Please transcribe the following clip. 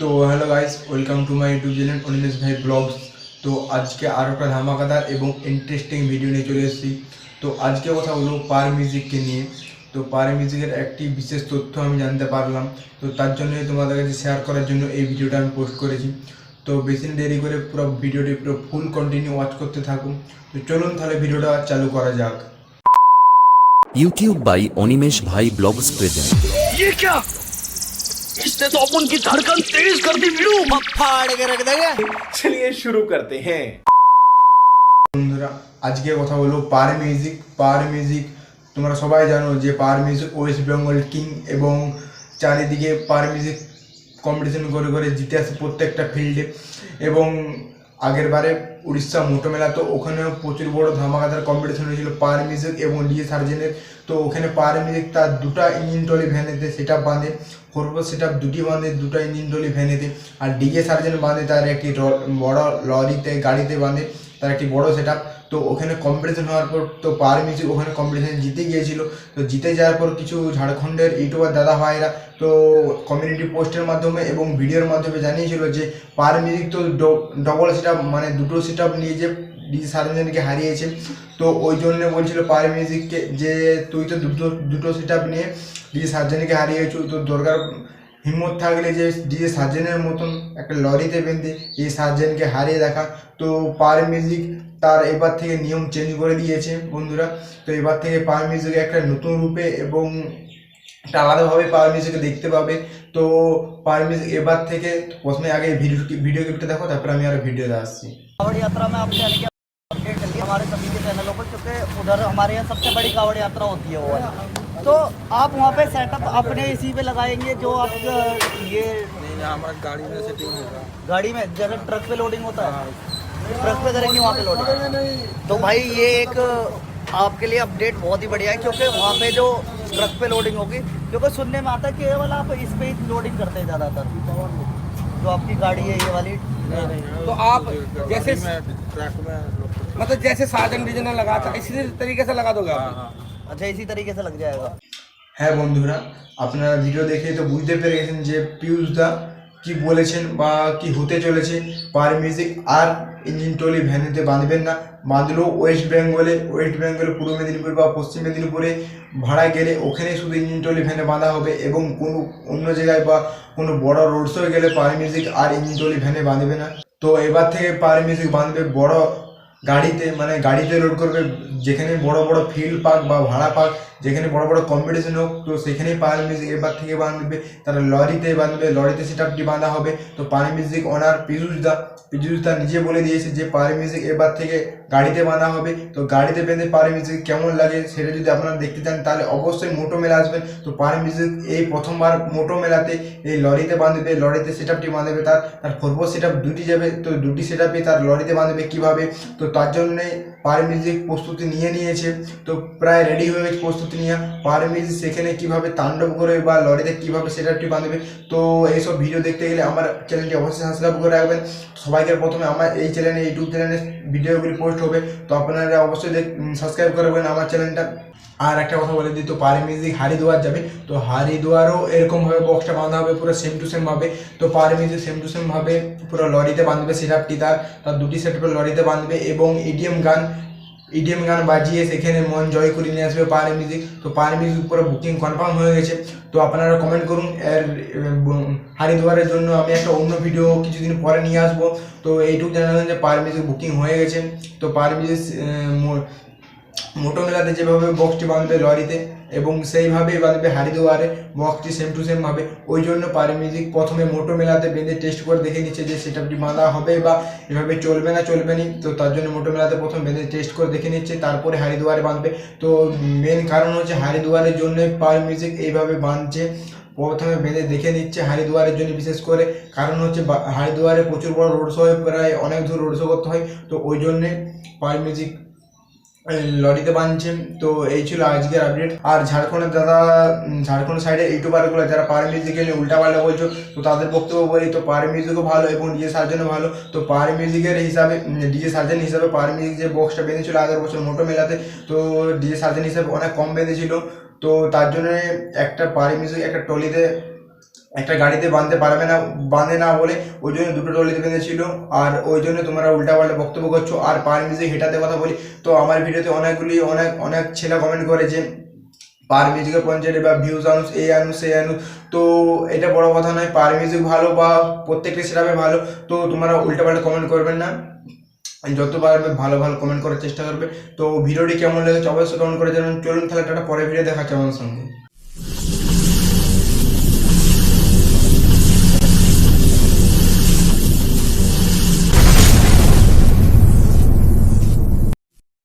তো hello guys welcome to my YouTube channel Animesh ভাই vlogs তো আজকে আরও একটা ধামাকাদার এবং ইন্টারেস্টিং ভিডিও নিয়ে চলে এসেছি। তো আজকে কথা বলব পার মিউজিককে নিয়ে। তো পার মিউজিকের একটি বিশেষ তথ্য আমি জানতে পারলাম। তো তার জন্যই তোমাদের কাছে শেয়ার করার জন্য এই ভিডিওটা আমি পোস্ট করেছি। তো বেশি দেরি করে পুরো ভিডিওটি পুরো ফুল কন্টিনিউ ওয়াচ করতে থাকুন। তো চলুন তাহলে ভিডিওটা চালু করা যাক। ইউটিউব বাই অনিমেষ ভাই ব্লগস প্রেজেন্ট इसने तो अपन की धड़कन तेज कर दी वीरू फाड़ के रख देगा चलिए शुरू करते हैं বন্ধুরা আজকে কথা বলবো পার মিউজিক পার মিউজিক তোমরা সবাই জানো যে Par music West Bengal king এবং চারিদিকে পার মিউজিক কম্পিটিশন করে করে জিতে আসে প্রত্যেকটা ফিল্ডে এবং আগের বারে উড়িষ্যা মোটো মেলা, তো ওখানেও প্রচুর বড় ধামাকাদার কম্পিটিশন হয়েছিল পার মিউজিক এবং ডিএ সার্জেনের তো ওখানে পার মিউজিক তার দুটা ইঞ্জিন টলি ভ্যানেতে সেটা বাঁধে করব সেটা দুটি বাঁধে, দুটা ইঞ্জিন টলি ভ্যানেতে আর ডিএ সার্জেন বাঁধে, তার একটি বড় লরিতে, গাড়িতে বাঁধে। তার একটি বড় সেট তো ওখানে কম্পিটিশন হওয়ার পর তো পার মিউজিক ওখানে কম্পিটিশন জিতে গিয়েছিল। তো জিতে যাওয়ার পর কিছু ঝাড়খণ্ডের ইউটিউবার দাদা ভাইরা তো কমিউনিটি পোস্টের মাধ্যমে এবং ভিডিওর মাধ্যমে জানিয়েছিল যে পার মিউজিক তো ডবল সেট মানে দুটো সেট নিয়ে যে ডিজি সার্জেনকে হারিয়েছে। তো ওই জন্য বলছিল পার মিউজিককে যে তুই তো দুটো দুটো সেট নিয়ে ডিজি সার্জেনকে হারিয়েছো। তো দরকার হিম্মত থাকলে যে ডিজে সার্জেনের মতন একটা লরিতে বেঁধে এই সার্জেনকে হারিয়ে দেখা তো পার মিউজিক তার এবার থেকে নিয়ম চেঞ্জ করে দিয়েছে বন্ধুরা তো এবার থেকে পার মিউজিক একটা নতুন রূপে এবং একটা আলাদাভাবে পার মিউজিকে দেখতে পাবে তো পার মিউজিক এবার থেকে প্রথমে আগে ভিডিও ভিডিও ক্লিপটা দেখো তারপরে আমি আরো ভিডিওতে আসছি कावड़ यात्रा में आपने यानी कि अपडेट कर लिया हमारे सभी के चैनलों पर क्योंकि उधर हमारे यहाँ सबसे बड़ी कावड़ यात्रा होती है वो वाली। तो आप वहाँ पे सेटअप अपने इसी पे लगाएँगे जो आप ये हमारा गाड़ी में सेटिंग होगा। गाड़ी में जैसे ट्रक पे लोडिंग होता है। ट्रक पे करेंगे वहाँ पे लोडिंग तो भाई ये एक आपके लिए अपडेट बहुत ही बढ़िया है क्योंकि वहाँ पे जो ट्रक पे लोडिंग होगी क्योंकि सुनने में आता है केवल आप इस पे ही लोडिंग करते हैं ज़्यादातर। जो आपकी गाड़ी है ये वाली। तो आप जैसे ट्रक में मतलब जैसे साजन डिज़ाइन लगाता इसी तरीके से लगा दोगे आप? अच्छा इसी तरीके से लग जाएगा হ্যাঁ বন্ধুরা আপনারা ভিডিও দেখে তো বুঝতে পেরে গেছেন যে পিয়ুষ দা কি বলেছেন বা কি হতে চলেছে পার মিউজিক আর ইঞ্জিন টলি ভ্যানেতে বাঁধবেন না বাঁধলেও ওয়েস্ট বেঙ্গলে ওয়েস্ট বেঙ্গলে পূর্ব মেদিনীপুর বা পশ্চিম মেদিনীপুরে ভাড়া গেলে ওখানে শুধু ইঞ্জিন টলি ভ্যানে বাঁধা হবে এবং কোনো অন্য জায়গায় বা কোনো বড় রোড শো গেলে পার মিউজিক আর ইঞ্জিন টলি ভ্যানে বাঁধবে না তো এবার থেকে পার মিউজিক বাঁধবে বড় গাড়িতে মানে গাড়িতে লোড করবে যেখানে বড় বড় ফিল্ড পার্ক বা ভাড়া পাক যেখানে বড় বড় কম্পিটিশন হোক, তো সেখানেই পানি মিউজিক এবার থেকে বাঁধবে, তারা লরিতে বাঁধবে, লরিতে সেটআপটি বাঁধা হবে। তো পানি মিউজিক ওনার পীযুষ দা পীযুষ দা নিজে বলে দিয়েছে যে পানি মিউজিক এবার থেকে গাড়িতে বাঁধা হবে। তো গাড়িতে বেঁধে পানি মিউজিক কেমন লাগে সেটা যদি আপনারা দেখতে চান, তাহলে অবশ্যই মোটো মেলা আসবেন। তো পানি মিউজিক এই প্রথমবার মোটো মেলাতে এই লরিতে বাঁধবে, লরিতে সেটআপটি বাঁধবে, তার তার ফোরবো সেটআপ দুটি যাবে, তো দুটি সেটআপে তার লরিতে বাঁধবে কীভাবে? তো তার জন্যে পার মিউজিক প্রস্তুতি নিয়ে নিয়েছে। তো প্রায় রেডি হয়ে প্রস্তুতি। নিয়ে পার মিউজিক সেখানে কীভাবে তাণ্ডব করে বা লরিতে কীভাবে সেটআপটি বাঁধবে তো এইসব ভিডিও দেখতে গেলে আমার চ্যানেলটি অবশ্যই সাবস্ক্রাইব করে রাখবেন। সবাইকে প্রথমে আমার এই চ্যানেলে ইউটিউব চ্যানেলে ভিডিওগুলি পোস্ট হবে। তো আপনারা অবশ্যই সাবস্ক্রাইব করবেন আমার চ্যানেলটা আর একটা কথা বলে দিই, তো পারি মিউজিক হারিদুয়ার যাবে। তো হারিদুয়ারও এরকমভাবে বক্সটা বাঁধা হবে, পুরো সেম টু সেম ভাবে। তো পারি মিউজিক সেম টু সেম ভাবে পুরো লরিতে বাঁধবে সিরাপটি তার? তার দুটি সেট লরিতে বাঁধবে এবং ইডিএম গান ইডিএম গান বাজিয়ে সেখানে মন জয় করে নিয়ে আসবে পার মিউজিক তো পার মিউজিক পুরো বুকিং কনফার্ম হয়ে গেছে। তো আপনারা কমেন্ট করুন। এর হারিদুয়ারের জন্য আমি একটা অন্য ভিডিও কিছুদিন পরে নিয়ে আসব। তো এইটুকু জানালেন যে পার মিউজিক বুকিং হয়ে গেছে। তো পার মিউজিক মোটো মেলাতে যেভাবে বক্সটি বাঁধবে লরিতে এবং সেইভাবেই বাঁধবে হারিদুয়ারে বক্সটি সেম টু সেম ভাবে ওই জন্য পারি মিউজিক প্রথমে মোটো মেলাতে বেঁধে টেস্ট করে দেখে নিচ্ছে যে সেটআপটি বাঁধা হবে বা এভাবে চলবে না, চলবে নি। তো তার জন্য মোটো মেলাতে প্রথম বেঁধে টেস্ট করে দেখে নিচ্ছে, তারপরে হারিদুয়ারে বাঁধবে। তো মেন কারণ হচ্ছে হারিদুয়ারের জন্যই পারি মিউজিক এইভাবে বাঁধছে। প্রথমে বেঁধে দেখে নিচ্ছে হারিদুয়ারের জন্য বিশেষ করে। কারণ হচ্ছে হারিদুয়ারে প্রচুর বড় রোড শো হয়, প্রায় অনেক দূর রোড শো করতে হয়। তো ওই জন্যে পার মিউজিক এই লরিতে বাঁধছে তো এই ছিল আজকের আপডেট আর ঝাড়খণ্ডের দাদা ঝাড়খণ্ড সাইডের ইউটিউবারগুলো যারা পার মিউজিকে নিয়ে উল্টাপাল্টা বলছো, তো তাদের বক্তব্য বলি, তো পার মিউজিকও ভালো এবং ডিজে সার্জনও ভালো। তো পার মিউজিকের হিসাবে ডিজে সার্জন হিসাবে পার মিউজিক যে বক্সটা বেঁধেছিল আগের বছর মোটো মেলাতে, তো ডিজে সার্জন হিসাবে অনেক কম বেঁধেছিল। তো তার জন্য একটা পার মিউজিক একটা টলিতে একটা গাড়িতে বাঁধতে পারবে না, বাঁধে না বলে ওই জন্য দুটো টলিতে বেঁধেছিল আর ওই জন্য তোমরা উল্টাপাল্টা বক্তব্য করছ। আর পার মিউজিক হেটাতে কথা বলি। তো আমার ভিডিওতে অনেকগুলি, অনেক অনেক ছেলে কমেন্ট করে যে পার মিউজিকের পঞ্চায়েতে বা ভিউজ আনুস, এই আনুস এই আনুস। তো এটা বড় কথা নয় পার মিউজিক ভালো বা প্রত্যেকটা সেটাপে ভালো। তো তোমরা উল্টাপাল্টা কমেন্ট করবেন না। যত পারবে ভালো ভালো কমেন্ট করার চেষ্টা করবে। তো ভিডিওটি কেমন লেগেছে অবশ্যই কমেন্ট করে জানান চলুন তাহলে একটা পরে ভিডিও দেখাচ্ছে আমাদের সঙ্গে।